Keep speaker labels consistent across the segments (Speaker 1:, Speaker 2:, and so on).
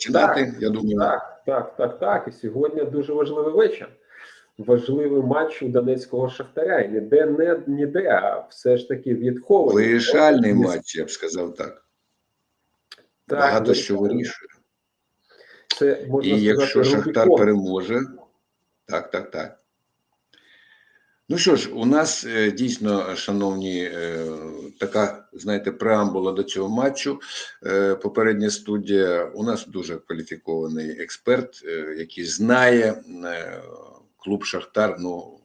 Speaker 1: починати. Я думаю,
Speaker 2: Так, так, так, так. І сьогодні дуже важливий вечір. Важливий матч у Донецького Шахтаря. І ніде, не ніде, а все ж таки відхований.
Speaker 1: вирішальний матч, я б сказав так.
Speaker 2: так,
Speaker 1: Багато що вирішує.
Speaker 2: Це можна
Speaker 1: І якщо Шахтар переможе, так, так, так. Ну що ж, у нас е, дійсно, шановні, е, така, знаєте, преамбула до цього матчу. Е, Попередня студія. У нас дуже кваліфікований експерт, який знає клуб Шахтар, ну,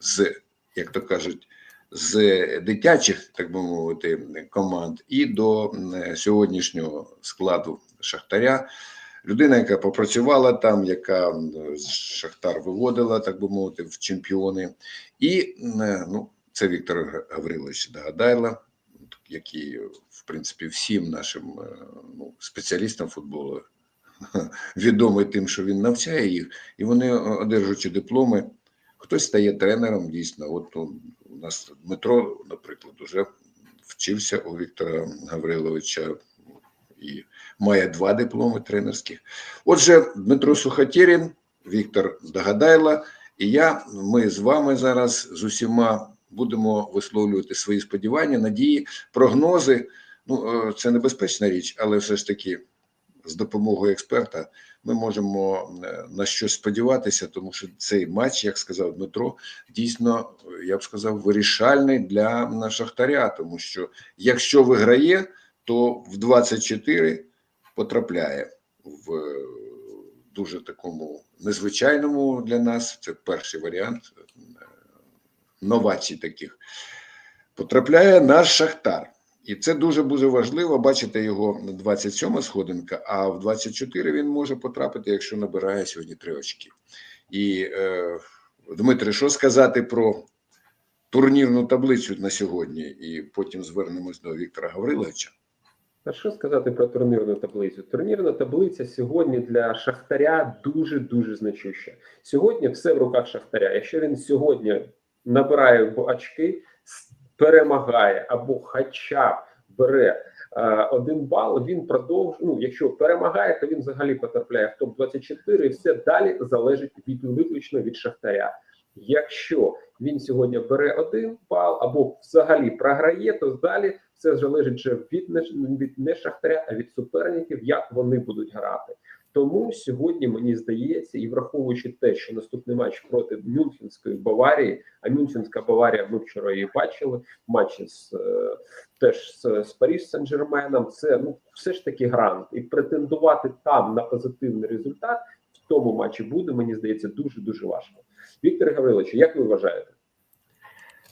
Speaker 1: з, як то кажуть, з дитячих, так би мовити, команд і до сьогоднішнього складу Шахтаря. Людина, яка попрацювала там, яка Шахтар виводила, так би мовити, в чемпіони. І е, ну, це Віктор Гаврилович Дагадайло, який, в принципі, всім нашим е, ну, спеціалістам футболу відомий тим, що він навчає їх, і вони, е, одержуючи дипломи, хтось стає тренером, дійсно. От ну, у нас Дмитро, наприклад, уже вчився у Віктора Гавриловича і має два дипломи тренерських. Отже, Дмитро Сухотєрін, Віктор Дагадайло і я, ми з вами зараз з усіма будемо висловлювати свої сподівання, надії, прогнози. Ну, е, це небезпечна річ, але все ж таки з допомогою експерта ми можемо е, на щось сподіватися, тому що цей матч, як сказав Дмитро, дійсно, я б сказав, вирішальний для Шахтаря, тому що якщо виграє, то в 24 потрапляє в е, дуже такому незвичайному для нас. Це перший варіант е, новацій таких. Потрапляє наш Шахтар. І це дуже дуже важливо. Бачите його 27 сходинка, а в 24 він може потрапити, якщо набирає сьогодні три очки. І е, Дмитре, що сказати про турнірну таблицю на сьогодні? І потім звернемось до Віктора Гавриловича.
Speaker 2: Та що сказати про турнірну таблицю? Турнірна таблиця сьогодні для Шахтаря дуже дуже значуща. Сьогодні все в руках Шахтаря. Якщо він сьогодні набирає очки, перемагає або хоча б бере е, один бал, він продовжує. Ну, якщо перемагає, то він взагалі потрапляє в топ 24 і все далі залежить від виключно від Шахтаря. Якщо він сьогодні бере один бал або взагалі програє, то далі все залежить вже від не, від не шахтаря, а від суперників, як вони будуть грати. Тому сьогодні мені здається, і враховуючи те, що наступний матч проти Мюнхенської Баварії, а Мюнхенська Баварія, ми вчора її бачили, матчі з е, теж з, з Паріж Сен-Жерменом, це ну все ж таки грант, і претендувати там на позитивний результат тому матчі буде, мені здається, дуже дуже важко. Віктор Гаврилович, як ви вважаєте?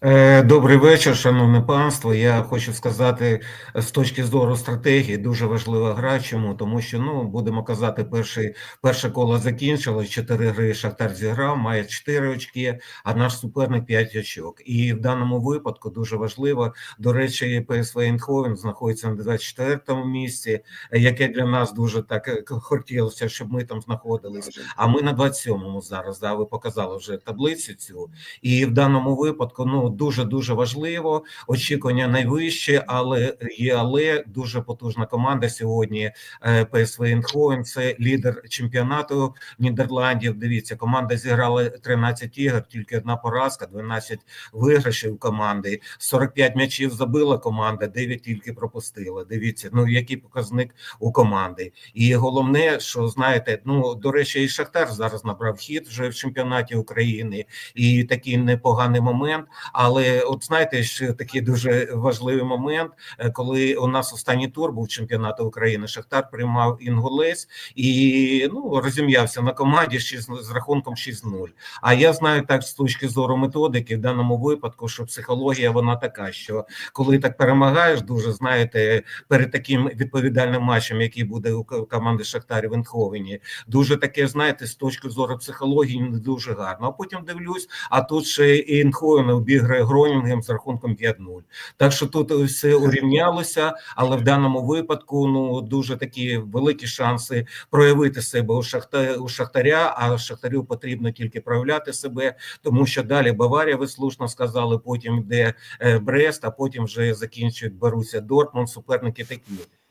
Speaker 3: Е, Добрий вечір, шановне панство. Я хочу сказати з точки зору стратегії дуже важлива гра. Чому тому, що ну будемо казати, перший перше коло закінчилось. Чотири гри Шахтар зіграв, має чотири очки, а наш суперник п'ять очок. І в даному випадку дуже важливо. До речі, ПСВ Eindhoven знаходиться на 24-му місці, яке для нас дуже так е, хотілося, щоб ми там знаходились. А ми на 27-му зараз. Да, ви показали вже таблицю цю. І в даному випадку ну дуже дуже важливо. Очікування найвищі, але є але дуже потужна команда сьогодні. е, ПСВ Eindhoven, це лідер чемпіонату Нідерландів. Дивіться, команда зіграла 13 ігор, тільки одна поразка, 12 виграшів команди. 45 м'ячів забила команда, 9 тільки пропустила. Дивіться, ну який показник у команди. І головне, що знаєте, ну до речі, і Шахтар зараз набрав хід вже в чемпіонаті України, і такий непоганий момент. Але от знаєте, ще такий дуже важливий момент, е, коли у нас останній тур був чемпіонату України. Шахтар приймав інгулець і ну розім'явся на команді 6, з рахунком 6-0. А я знаю так з точки зору методики в даному випадку, що психологія вона така, що коли так перемагаєш, дуже знаєте, перед таким відповідальним матчем, який буде у команди Шахтарі в Енховені, дуже таке, знаєте, з точки зору психології не дуже гарно. А потім дивлюсь, а тут ще і Інховен Енховен обіграє Гронінгем з рахунком 5-0. Так що тут все урівнялося, але в даному випадку ну дуже такі великі шанси проявити себе у шахта у шахтаря. А шахтарю потрібно тільки проявляти себе, тому що далі Баварія, ви слушно сказали. Потім йде е, Брест, а потім вже закінчують Боруся Дортмунд. Суперники такі.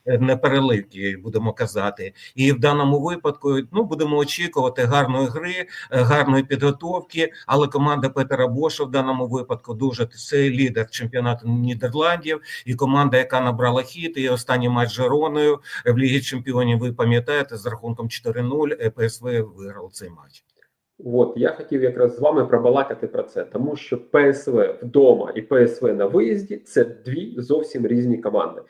Speaker 3: Е, будемо казати. І в даному випадку ну будемо очікувати гарної гри, е, гарної підготовки. Але команда Петера Боша в даному випадку дуже це лідер чемпіонату Нідерландів і команда, яка набрала хід. І останній матч Жероною в Лігі Чемпіонів. Ви пам'ятаєте з рахунком 4-0 е, ПСВ виграв цей матч.
Speaker 2: От я хотів якраз з вами пробалакати про це, тому що ПСВ вдома і ПСВ на виїзді це дві зовсім різні команди.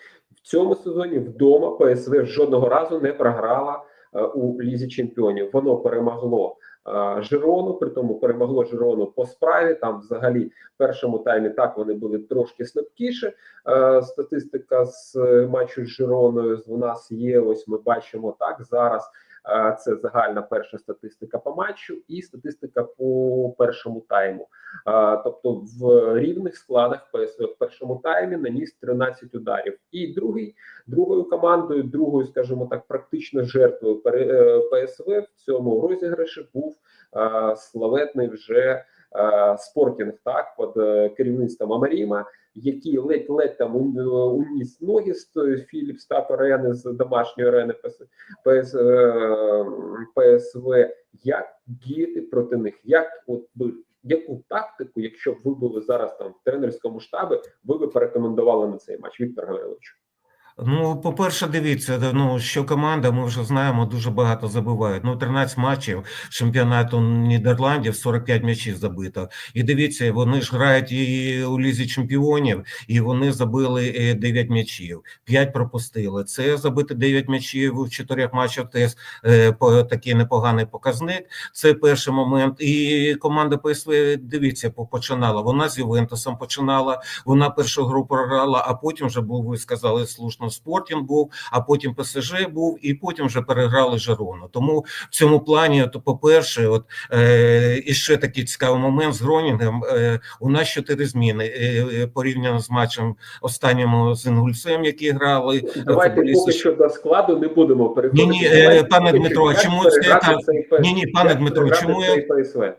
Speaker 2: В цьому сезоні вдома ПСВ жодного разу не програла е, у лізі чемпіонів. Воно перемогло е, Жирону, при тому перемогло Жирону по справі. Там, взагалі, в першому таймі так вони були трошки слабкіше. Статистика з е, матчу з Жироною у нас є. Ось ми бачимо так зараз. Це загальна перша статистика по матчу і статистика по першому тайму. Тобто в рівних складах ПСВ в першому таймі наніс 13 ударів. І другий другою командою, другою, скажімо так, практично жертвою пере- е, ПСВ в цьому розіграші був славетний вже спортінг так під е, керівництвом Амаріма який ледь-ледь там уніс ноги з Філіпс та арени з домашньої арени ПС, ПС, е, ПСВ. Як діяти проти них? Як от би яку тактику, якщо б ви були зараз там в тренерському штабі, ви би порекомендували на цей матч, Віктор Гаврилович?
Speaker 3: Ну, по-перше, дивіться, ну що команда, ми вже знаємо, дуже багато забивають. Ну, 13 матчів чемпіонату Нідерландів, 45 м'ячів забито. І дивіться, вони ж грають і у лізі чемпіонів, і вони забили е, 9 м'ячів, 5 пропустили. Це забити 9 м'ячів у 4 матчах. Теж е, такий непоганий показник. Це перший момент. І команда ПСВ, дивіться, починала. Вона з Ювентусом починала. Вона першу гру програла, а потім вже був, ви сказали слушно, Спортінг був, а потім ПСЖ був, і потім вже переграли Жерону. Тому в цьому плані, то по-перше, от е, і ще такий цікавий момент з Гронінгом. Е, у нас чотири зміни е, е, порівняно з матчем останнім з Інгульцем, які грали.
Speaker 2: Давайте поки що до складу не будемо переходити.
Speaker 3: Ні-ні, е, пане Дмитро, а чому це
Speaker 2: П-
Speaker 3: Ні-ні, пане Дмитро, чому я-? Е,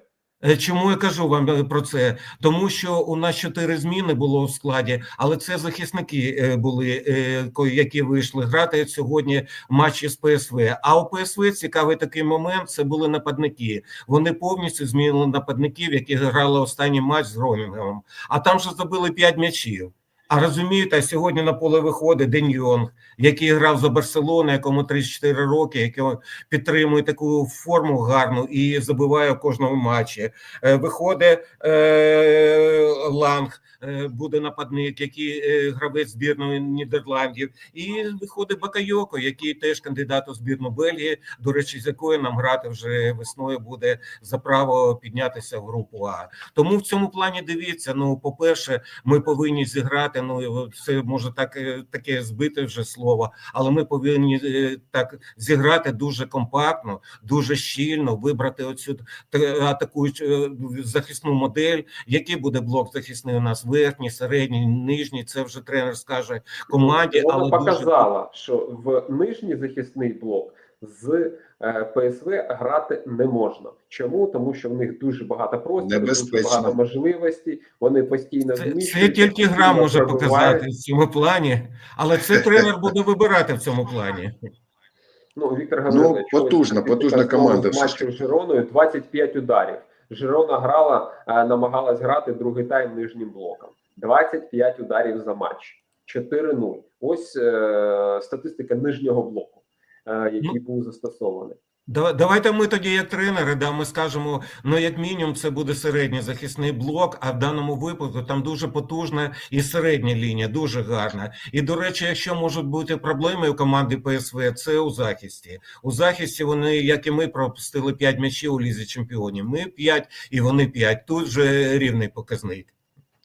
Speaker 3: Чому я кажу вам е, про це? Тому що у нас чотири зміни було в складі, але це захисники е, були, е, які вийшли грати сьогодні матчі з ПСВ. А у ПСВ цікавий такий момент: це були нападники. Вони повністю змінили нападників, які грали останній матч з Громінгемом. А там же забили п'ять м'ячів. А розумієте, сьогодні на поле виходить Ден Йонг, який грав за Барселону, якому 34 роки, який підтримує таку форму гарну і забиває в кожному матчі. Е, Виходить е, Ланг, буде нападник, який е, гравець збірної Нідерландів, і виходить Бакайоко, який теж кандидат у збірну Бельгії. До речі, з якою нам грати вже весною буде за право піднятися в групу А. Тому в цьому плані дивіться. Ну, по перше, ми повинні зіграти. Ну це може так е, таке збите вже слово, але ми повинні е, так зіграти дуже компактно, дуже щільно, вибрати оцю атакуючу е, захисну модель. Який буде блок захисний у нас? Верхній, середній, нижній. Це вже тренер скаже команді,
Speaker 2: Вона
Speaker 3: але дуже
Speaker 2: показала, що в нижній захисний блок з е, ПСВ грати не можна. Чому? Тому що в них дуже багато простору, дуже багато можливостей. Вони постійно
Speaker 3: Це, це тільки гра може
Speaker 2: пробивають.
Speaker 3: показати в цьому плані, але це тренер буде вибирати в цьому плані.
Speaker 2: Ну, Віктор Гаврилович,
Speaker 1: Ну, потужна, потужна команда
Speaker 2: матчу з Жироною 25 ударів. Жирона грала, е, намагалась грати другий тайм нижнім блоком. 25 ударів за матч. 4-0. Ось е, статистика нижнього блоку, е, який був застосований.
Speaker 3: Да- Давайте ми тоді, як тренери, да, ми скажемо, ну як мінімум, це буде середній захисний блок. А в даному випадку там дуже потужна і середня лінія, дуже гарна. І до речі, якщо можуть бути проблеми у команди ПСВ, це у захисті. У захисті вони, як і ми, пропустили 5 м'ячів у лізі чемпіонів. Ми 5 і вони 5. Тут же рівний показник.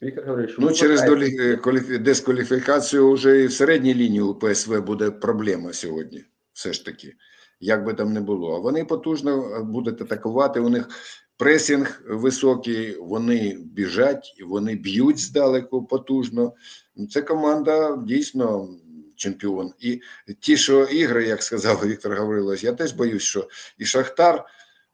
Speaker 2: Віктор Гаврилович,
Speaker 1: Ну, через долі- кваліфі- дискваліфікацію вже і в середній лінії у ПСВ буде проблема сьогодні. Все ж таки, як би там не було. Вони потужно будуть атакувати. У них пресінг високий, вони біжать, вони б'ють здалеку потужно. Ну, Це команда дійсно чемпіон. І ті, що ігри, як сказав Віктор Гаврилович, я теж боюсь, що і Шахтар.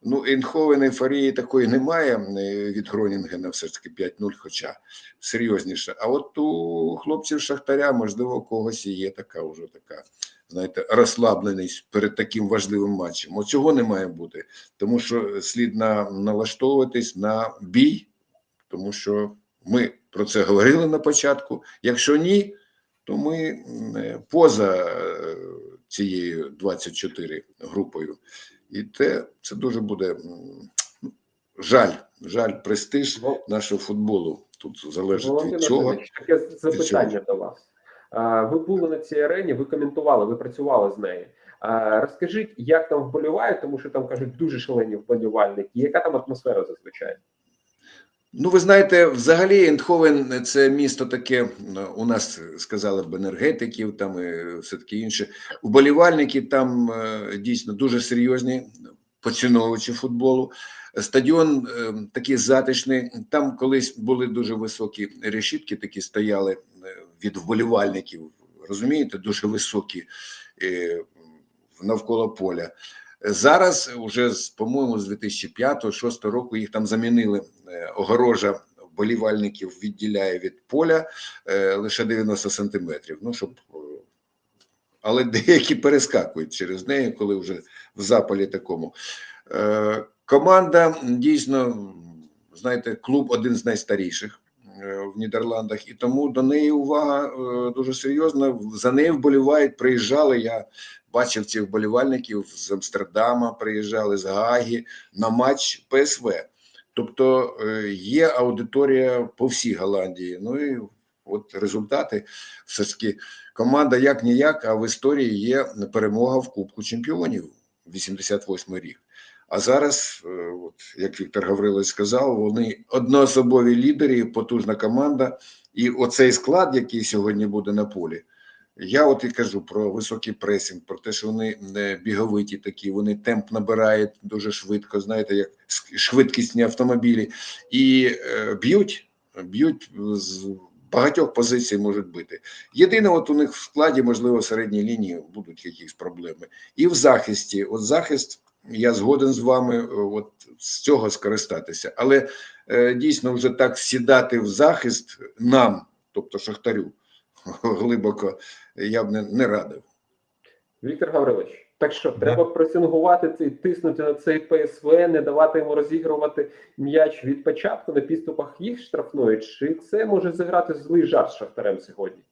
Speaker 1: Ну, Ейнховен ейфорії такої немає е, від Гронінгена, все ж таки 5-0, хоча серйозніше. А от у хлопців Шахтаря, можливо, у когось є така вже така, знаєте, розслабленість перед таким важливим матчем. От цього не має бути, тому що слід на, налаштовуватись на бій, тому що ми про це говорили на початку. Якщо ні, то ми е, поза е, цією 24 групою. І те це дуже буде жаль, жаль, престиж нашого футболу. Тут залежить
Speaker 2: Володимир
Speaker 1: від цього.
Speaker 2: Таке запитання до вас. Ви були на цій арені, ви коментували, ви працювали з нею. Розкажіть, як там вболівають, тому що там кажуть дуже шалені вболівальники. Яка там атмосфера зазвичай?
Speaker 1: Ну, ви знаєте, взагалі Ендховен це місто таке. У нас сказали б енергетиків, там і все таке інше. Вболівальники там е, дійсно дуже серйозні, поціновувачі футболу. Стадіон е, такий затишний. Там колись були дуже високі решітки, такі стояли від вболівальників. Розумієте, дуже високі е, навколо поля. Зараз, уже по-моєму, з 2005-2006 року їх там замінили. Е, Огорожа болівальників відділяє від поля е, лише 90 сантиметрів. Ну щоб але деякі перескакують через неї, коли вже в запалі такому. Команда дійсно, знаєте, клуб один з найстаріших в Нідерландах, і тому до неї увага е, дуже серйозна. За нею вболівають, приїжджали. Я бачив цих вболівальників з Амстердама, приїжджали з Гаагі на матч ПСВ. Тобто е, є аудиторія по всій Голландії. Ну і от результати все ж таки команда як ніяк, а в історії є перемога в Кубку Чемпіонів 88 рік. А зараз, е, от як Віктор Гаврилович сказав, вони одноособові лідери, потужна команда. І оцей склад, який сьогодні буде на полі, я от і кажу про високий пресинг, про те, що вони не біговиті такі, вони темп набирають дуже швидко, знаєте, як швидкісні автомобілі, і е, б'ють, б'ють з багатьох позицій можуть бити. Єдине, от у них в складі, можливо, в середній лінії будуть якісь проблеми. І в захисті, от захист, я згоден з вами, е, от з цього скористатися. Але е, дійсно вже так сідати в захист нам, тобто Шахтарю, глибоко я б не, не радив.
Speaker 2: Віктор Гаврилович, так що треба пресингувати цей, тиснути на цей ПСВ, не давати йому розігрувати м'яч від початку на підступах їх штрафної. Чи це може зіграти злий жарт з Шахтарем сьогодні?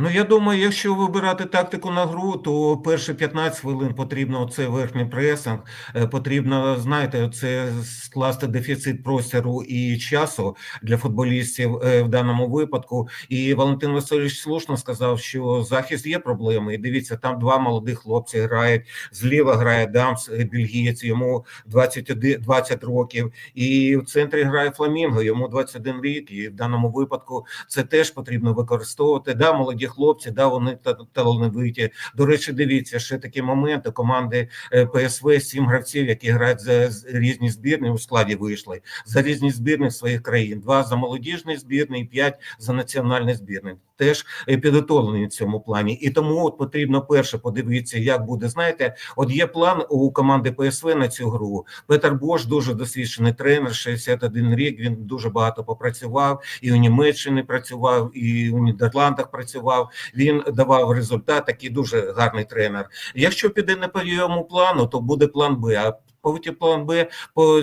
Speaker 3: Ну, я думаю, якщо вибирати тактику на гру, то перші 15 хвилин потрібно це верхній пресинг, е, потрібно, знаєте, це скласти дефіцит простору і часу для футболістів е, в даному випадку. І Валентин Васильович слушно сказав, що захист є проблеми. І дивіться, там два молодих хлопці грають. Зліва грає Дамс, е, бельгієць, йому 21, 20 років. І в центрі грає Фламінго, йому 21 рік. І в даному випадку це теж потрібно використовувати. Да, молоді хлопці, да, вони талановиті. До речі, дивіться, ще такі моменти. Команди е, ПСВ, сім гравців, які грають за різні збірні у складі вийшли за різні збірні своїх країн. Два за молодіжний збірний, п'ять за національний збірний. Теж е, підготовлені в цьому плані. І тому от потрібно перше подивитися, як буде. Знаєте, от є план у команди ПСВ на цю гру. Петер Бош дуже досвідчений тренер, 61 рік. Він дуже багато попрацював і у Німеччині працював, і у Нідерландах працював. Він давав результат. Такий дуже гарний тренер. Якщо піде не по йому плану, то буде план Б. А Потім план Б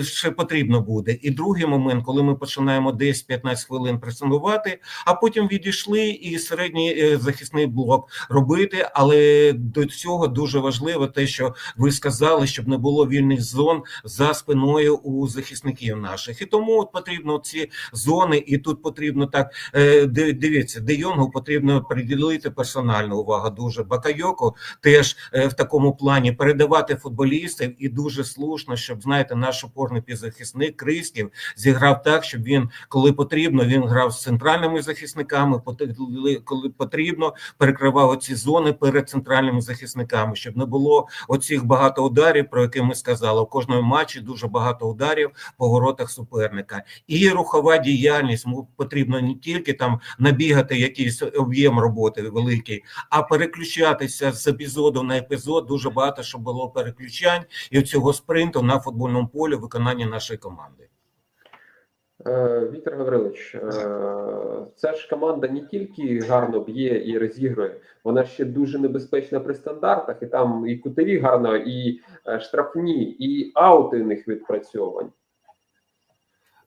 Speaker 3: ще потрібно буде. І другий момент, коли ми починаємо 10-15 хвилин пресингувати, а потім відійшли і середній е, захисний блок робити. Але до цього дуже важливо те, що ви сказали, щоб не було вільних зон за спиною у захисників наших. І тому от потрібно ці зони, і тут потрібно так е, ди- дивіться, де Йонгу потрібно приділити персональну увагу. Дуже Бакайоко теж е, в такому плані передавати футболістів і дуже слушно, щоб знаєте, наш опорний півзахисник Кристів зіграв так, щоб він, коли потрібно, він грав з центральними захисниками. коли потрібно, перекривав оці зони перед центральними захисниками, щоб не було оцих багато ударів, про які ми сказали. У кожному матчі дуже багато ударів по воротах суперника. І рухова діяльність потрібно не тільки там набігати якийсь об'єм роботи великий, а переключатися з епізоду на епізод. Дуже багато щоб було переключань і цього спринту спринту на футбольному полі виконання нашої команди.
Speaker 2: Е, Віктор Гаврилович, е, ця ж команда не тільки гарно б'є і розігрує, вона ще дуже небезпечна при стандартах, і там і кутові гарно, і е, штрафні, і аути у них відпрацьовані.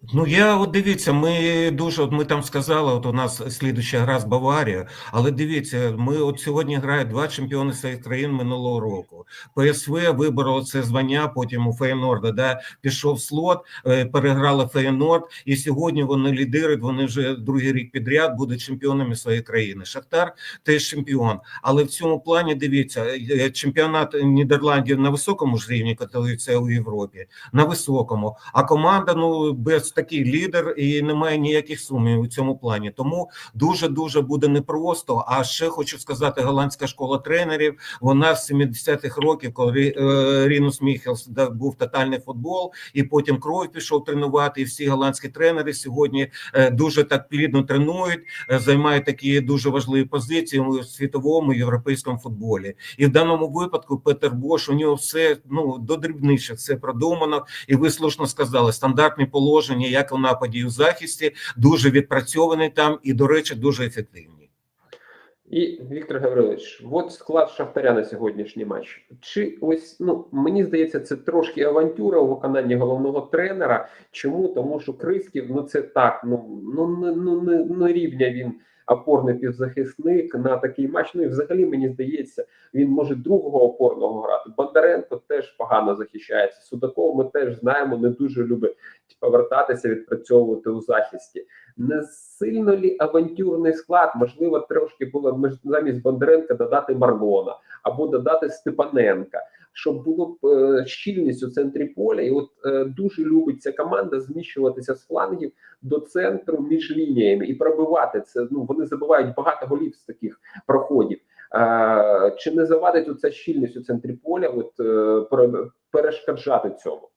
Speaker 3: Ну я от дивіться, ми дуже от ми там сказали, от у нас слідуча гра з Баварією, але дивіться, ми от сьогодні грають два чемпіони своїх країн минулого року. ПСВ вибороло це звання, потім у Фейнорда да, пішов слот, е, переграли Фейнорд, і сьогодні вони лідирують. Вони вже другий рік підряд будуть чемпіонами своєї країни. Шахтар теж чемпіон. Але в цьому плані дивіться, е, чемпіонат Нідерландів на високому ж рівні котується у Європі, на високому. А команда ну без такий лідер і немає ніяких сумнівів у цьому плані. Тому дуже дуже буде непросто. А ще хочу сказати, голландська школа тренерів. Вона з 70-х років, коли е, Рінус Міхелс був тотальний футбол, і потім кров пішов тренувати. І всі голландські тренери сьогодні е, дуже так плідно тренують, е, займають такі дуже важливі позиції у світовому європейському футболі. І в даному випадку Петер Бош у нього все ну до дрібничок все продумано. І ви слушно сказали, стандартні положення, як у нападі і у захисті, дуже відпрацьовані там і, до речі, дуже ефективні.
Speaker 2: І Віктор Гаврилович, от склад Шахтаря на сьогоднішній матч. Чи ось ну мені здається, це трошки авантюра у виконанні головного тренера. Чому? Тому що Крисків, ну це так, ну ну не ну, не, не рівня він опорний півзахисник на такий матч. Ну і взагалі мені здається, він може другого опорного грати. Бондаренко теж погано захищається. Судаков ми теж знаємо, не дуже любить повертатися, відпрацьовувати у захисті. Не сильно лі авантюрний склад, можливо, трошки було замість Бондаренка додати Марлона або додати Степаненка, щоб було б е, щільність у центрі поля. І от е, дуже любить ця команда зміщуватися з флангів до центру між лініями і пробивати це. Ну вони забивають багато голів з таких проходів. Е, чи не завадить оця щільність у центрі поля? От перешкоджати цьому?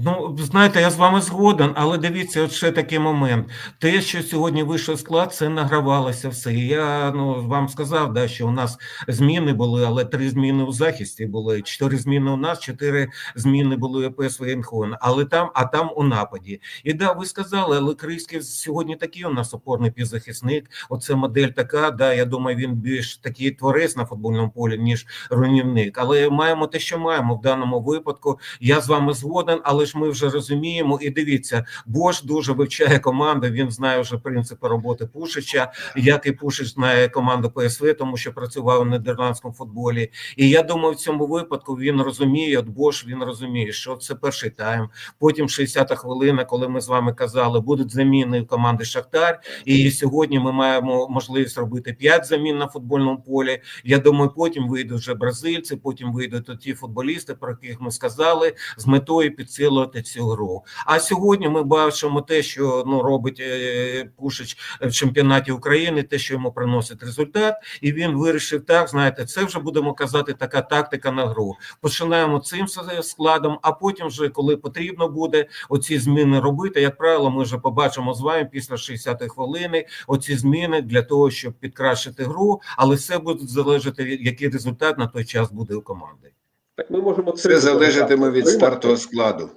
Speaker 3: Ну, знаєте, я з вами згоден, але дивіться, от ще такий момент. Те, що сьогодні вийшов склад, це награвалося все. І я ну вам сказав, да, що у нас зміни були, але три зміни у захисті були. Чотири зміни у нас, чотири зміни були у ПСВ Інхон, але там, а там у нападі. І да, ви сказали, але Крийський сьогодні такий у нас опорний півзахисник. Оце модель така. Да, я думаю, він більш такий творець на футбольному полі, ніж руйнівник. Але маємо те, що маємо в даному випадку. Я з вами згоден, але ж ми вже розуміємо. І дивіться, Бош дуже вивчає команду. Він знає вже принципи роботи Пушича, як і Пушич знає команду ПСВ, тому що працював у нідерландському футболі. І я думаю, в цьому випадку він розуміє. От Бош він розуміє, що це перший тайм. Потім 60-та хвилина, коли ми з вами казали, будуть заміни команди Шахтар. І сьогодні ми маємо можливість робити 5 замін на футбольному полі. Я думаю, потім вийдуть вже бразильці, потім вийдуть ті футболісти, про яких ми сказали, з метою підсилувати цю гру. А сьогодні ми бачимо те, що ну робить е, Пушич в чемпіонаті України, те, що йому приносить результат, і він вирішив так. Знаєте, це вже будемо казати така тактика на гру. Починаємо цим складом, а потім, вже коли потрібно буде оці зміни робити. Як правило, ми вже побачимо з вами після 60-ї хвилини оці зміни для того, щоб підкращити гру, але все буде залежати, який результат на той час буде у команди.
Speaker 2: Так ми можемо
Speaker 1: Все залежатиме від стартового складу.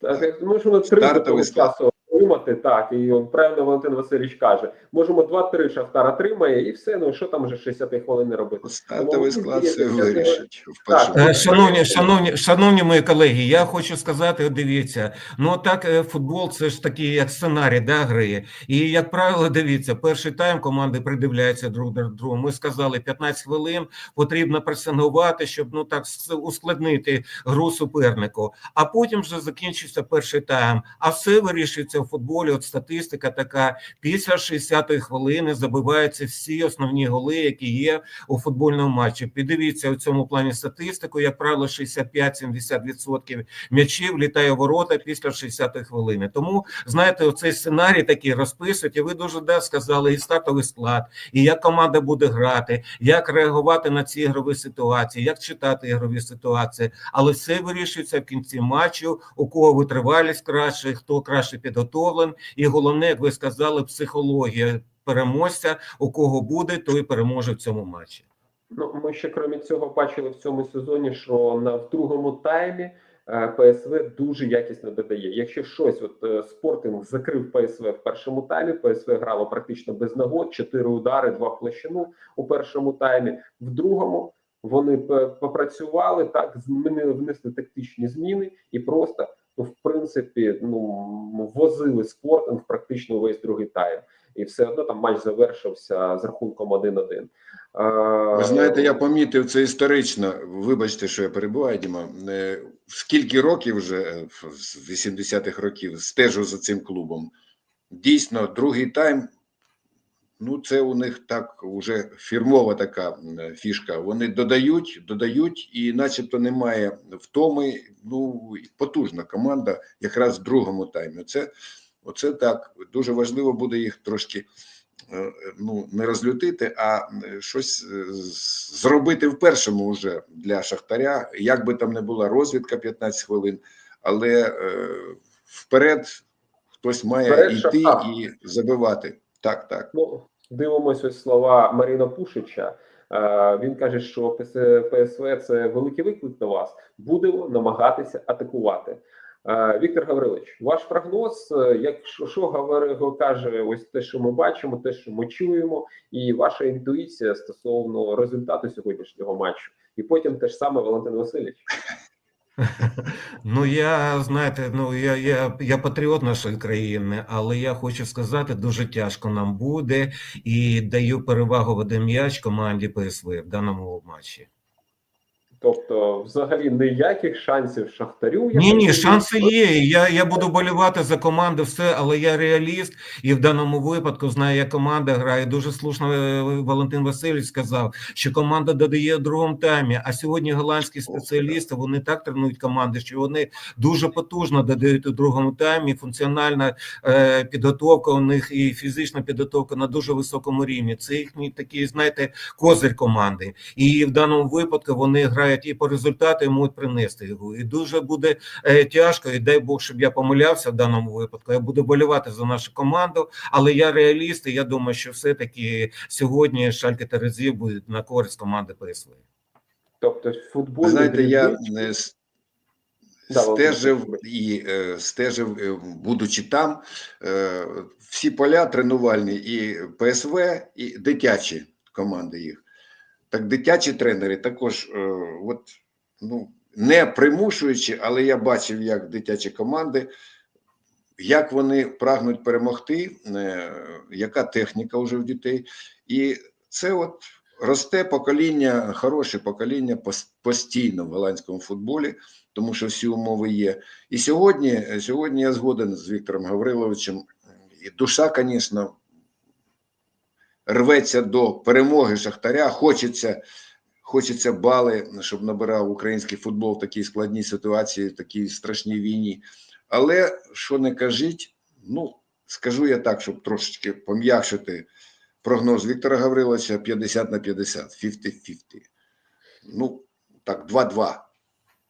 Speaker 2: Так, як можемо три
Speaker 1: Стартовий
Speaker 2: до того
Speaker 1: склад.
Speaker 2: часу отримати, так, і правильно Валентин Васильович каже, можемо 2-3 Шахтар отримає, і все, ну що там вже 60 хвилин робити.
Speaker 1: Стартовий склад все вирішить.
Speaker 2: Так.
Speaker 3: Е. Шановні, шановні, шановні мої колеги, я хочу сказати: дивіться, ну так е, футбол це ж такий як сценарій да, гри. І як правило, дивіться, перший тайм команди придивляються друг до друга. Ми сказали 15 хвилин потрібно пресингувати, щоб ну так ускладнити гру супернику. А потім вже закінчиться перший тайм. А все вирішується в футболі. От статистика така: після 60-ї хвилини забиваються всі основні голи, які є у футбольному матчі. Піддивіться у цьому плані статистику. Як правило, 65-70% м'ячів літає в ворота після 60-ї хвилини. Тому знаєте, оцей сценарій такий розписують. І ви дуже да сказали і стартовий склад, і як команда буде грати, як реагувати на ці ігрові ситуації, як читати ігрові ситуації. Але все вирішується в кінці матчу. У кого витривалість краще, хто краще підготовлен, і головне, як ви сказали, психологія переможця. У кого буде, той переможе в цьому матчі.
Speaker 2: Ну, ми ще крім цього бачили в цьому сезоні, що на в другому таймі е, ПСВ дуже якісно додає. Якщо щось, от е, Спортинг закрив ПСВ в першому таймі, ПСВ грало практично без нагод, чотири удари, два в площину у першому таймі. В другому вони попрацювали так, змінили внесли тактичні зміни і просто ну, в принципі, ну возили спортинг практично весь другий тайм, і все одно там матч завершився з рахунком 1-1. Е,
Speaker 1: Ви знаєте, я помітив це історично. Вибачте, що я перебуваю, Діма. Е, Скільки років вже е, з 80-х років стежу за цим клубом. Дійсно, другий тайм. Ну, це у них так уже фірмова така фішка. Вони додають, додають, і начебто немає втоми. Ну, потужна команда якраз в другому таймі. Це, оце так. Дуже важливо буде їх трошки е, ну, не розлютити, а щось е, зробити в першому вже для Шахтаря. Як би там не була розвідка 15 хвилин, але е, вперед хтось має
Speaker 2: Вперед
Speaker 1: йти
Speaker 2: Шахтар.
Speaker 1: і забивати. Так, так.
Speaker 2: Ну, дивимось ось слова Маріна Пушича. Е, Він каже, що ПС ПСВ це великий виклик на вас. Будемо намагатися атакувати. Е, Віктор Гаврилович, ваш прогноз, е, як що, що говори- каже, ось те, що ми бачимо, те, що ми чуємо, і ваша інтуїція стосовно результату сьогоднішнього матчу, і потім те ж саме Валентин Васильович.
Speaker 3: Ну, я знаєте, ну я, я, я патріот нашої країни, але я хочу сказати, дуже тяжко нам буде і даю перевагу Вадим м'яч команді ПСВ в даному матчі.
Speaker 2: Тобто, взагалі ніяких шансів Шахтарю.
Speaker 3: Ні, ні, шанси є. Я, я буду болівати за команду, все, але я реаліст, і в даному випадку знаю, як команда грає. Дуже слушно е, Валентин Васильович сказав, що команда додає в другому таймі. А сьогодні голландські спеціалісти вони так тренують команди, що вони дуже потужно додають у другому таймі. Функціональна е, підготовка у них і фізична підготовка на дуже високому рівні. Це їхній такий, знаєте, козир команди. І в даному випадку вони грають і по результату можуть принести його. І дуже буде е, тяжко. І дай Бог, щоб я помилявся в даному випадку. Я буду болювати за нашу команду, але я реаліст, і я думаю, що все-таки сьогодні Шальке Терезів буде на користь команди ПСВ.
Speaker 2: Тобто, футбол.
Speaker 1: Знаєте, я не стежив і е, стежив, е, будучи там, е, всі поля тренувальні, і ПСВ, і дитячі команди їх. Так дитячі тренери також, е, от, ну, не примушуючи, але я бачив, як дитячі команди, як вони прагнуть перемогти, е, яка техніка вже в дітей. І це от росте покоління, хороше покоління постійно в голландському футболі, тому що всі умови є. І сьогодні, сьогодні я згоден з Віктором Гавриловичем. І душа, звісно, рветься до перемоги Шахтаря. Хочеться, хочеться бали, щоб набирав український футбол в такій складній ситуації, в такій страшній війні. Але що не кажіть, ну скажу я так, щоб трошечки пом'якшити прогноз Віктора Гавриловича 50 на 50, 50-50. Ну, так, 2-2.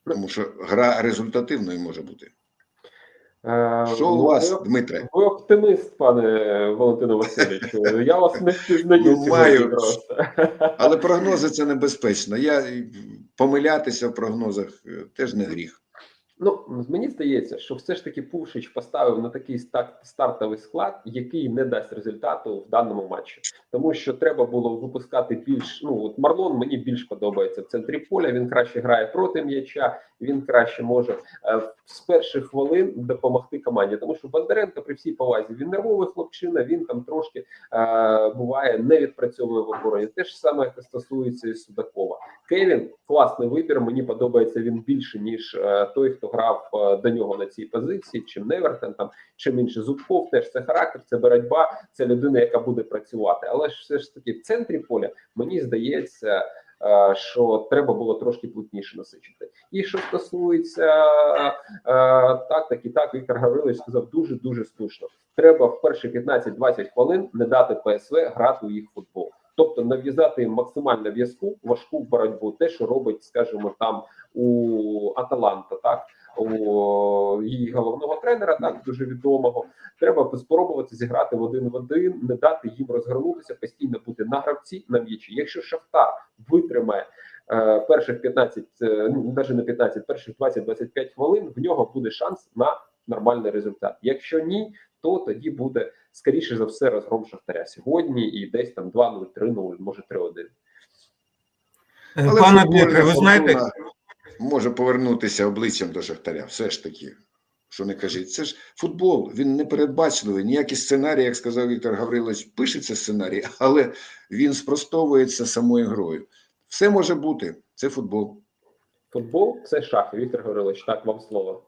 Speaker 1: Тому що гра результативною може бути.
Speaker 2: Е,
Speaker 1: Що у
Speaker 2: ну,
Speaker 1: вас,
Speaker 2: ви-
Speaker 1: Дмитре?
Speaker 2: Ви оптиміст, пане Валентину Васильовичу. Я вас не впізнаю
Speaker 1: Ну, маю.
Speaker 2: просто.
Speaker 1: Але прогнози це небезпечно. Я помилятися в прогнозах е, теж не гріх.
Speaker 2: Ну мені здається, що все ж таки Пушич поставив на такий стартовий склад, який не дасть результату в даному матчі, тому що треба було випускати більш. Ну от Марлон мені більш подобається в центрі поля. Він краще грає проти м'яча, він краще може е, з перших хвилин допомогти команді. Тому що Бондаренко, при всій повазі, він нервовий хлопчина. Він там трошки е, буває не відпрацьовує в обороні. Те ж саме стосується і Судакова. Кевін класний вибір. Мені подобається він більше ніж е, той, хто грав е, до нього на цій позиції, чим Невертон, там чим інше Зубков. Теж це характер, це боротьба, це людина, яка буде працювати. Але ж все ж таки в центрі поля мені здається. е, Що треба було трошки плотніше насичити, і що стосується е, так, так і так, Віктор Гаврилович сказав дуже дуже слушно. Треба в перші 15-20 хвилин не дати ПСВ грати у їх футбол. Тобто нав'язати їм максимально в'язку, важку боротьбу, те, що робить, скажімо, там у Аталанта, так у її головного тренера, так дуже відомого. Треба спробувати зіграти в один в один, не дати їм розгорнутися, постійно бути на гравці на м'ячі. Якщо Шахтар витримає е, перших 15, е, ну, навіть не 15, перших 20-25 хвилин в нього буде шанс на нормальний результат. Якщо ні, то тоді буде скоріше за все розгром Шахтаря сьогодні і десь там 2-0, 3-0, може 3-1.
Speaker 3: Е,
Speaker 1: Але
Speaker 3: Пане Дмитре, ви знаєте,
Speaker 1: може повернутися обличчям до Шахтаря. Все ж таки, що не кажіть. Це ж футбол, він не передбачливий. Ніякі сценарії, як сказав Віктор Гаврилович, пишеться сценарій, але він спростовується самою грою. Все може бути. Це футбол.
Speaker 2: Футбол це шахи. Віктор Гаврилович, так вам слово.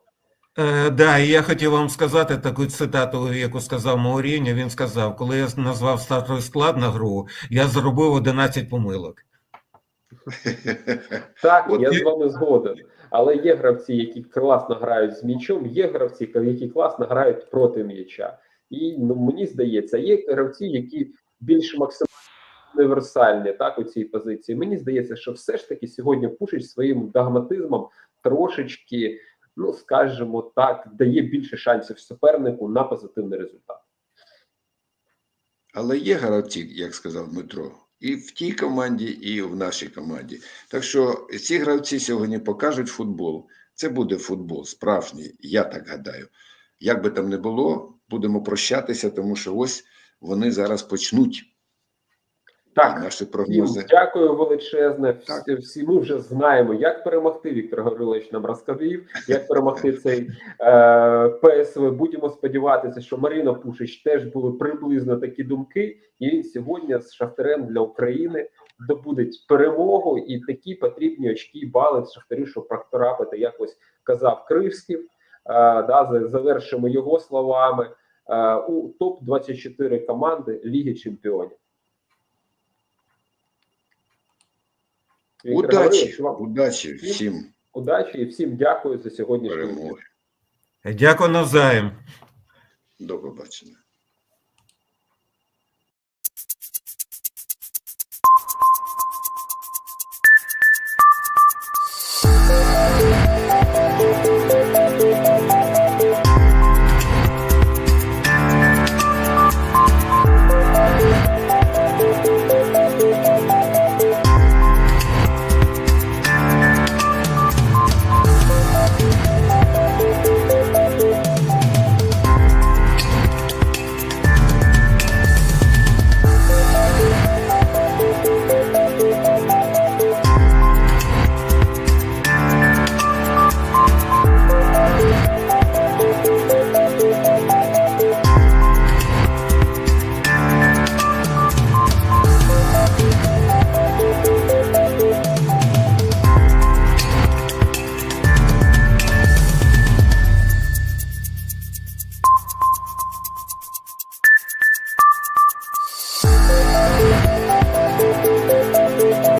Speaker 3: Е, да, і я хотів вам сказати таку цитату, яку сказав Мауріньо. Він сказав, коли я назвав стартовий склад на гру, я зробив 11 помилок.
Speaker 2: Так,
Speaker 1: От
Speaker 2: я
Speaker 1: і-
Speaker 2: з вами згоден. Але є гравці, які класно грають з м'ячом, є гравці, які класно грають проти м'яча. І ну, мені здається, є гравці, які більш максимально універсальні так, у цій позиції. Мені здається, що все ж таки сьогодні Пушич своїм догматизмом трошечки, ну скажімо так, дає більше шансів супернику на позитивний результат.
Speaker 1: Але є гравці, як сказав Дмитро, і в тій команді, і в нашій команді. Так що ці гравці сьогодні покажуть футбол. Це буде футбол справжній, я так гадаю. Як би там не було, будемо прощатися, тому що ось вони зараз почнуть.
Speaker 2: Так,
Speaker 1: наші прогнози.
Speaker 2: дякую величезне.
Speaker 1: Так.
Speaker 2: Всі, ми вже знаємо, як перемогти. Віктор Гаврилович нам розповів, як перемогти цей е, ПСВ. Будемо сподіватися, що Маріна Пушич теж були приблизно такі думки, і він сьогодні з Шахтарем для України добудеть перемогу і такі потрібні очки бали з Шахтарю, щоб проторапити, якось казав Кривськів. Е, да, завершимо його словами е, у топ 24 команди Ліги Чемпіонів. Віктор
Speaker 1: Удачі,
Speaker 2: Гаврилович, вам
Speaker 1: удачі всім
Speaker 2: удачі і всім дякую за сьогоднішню.
Speaker 1: перемоги.
Speaker 3: Дякую навзаєм.
Speaker 1: До побачення.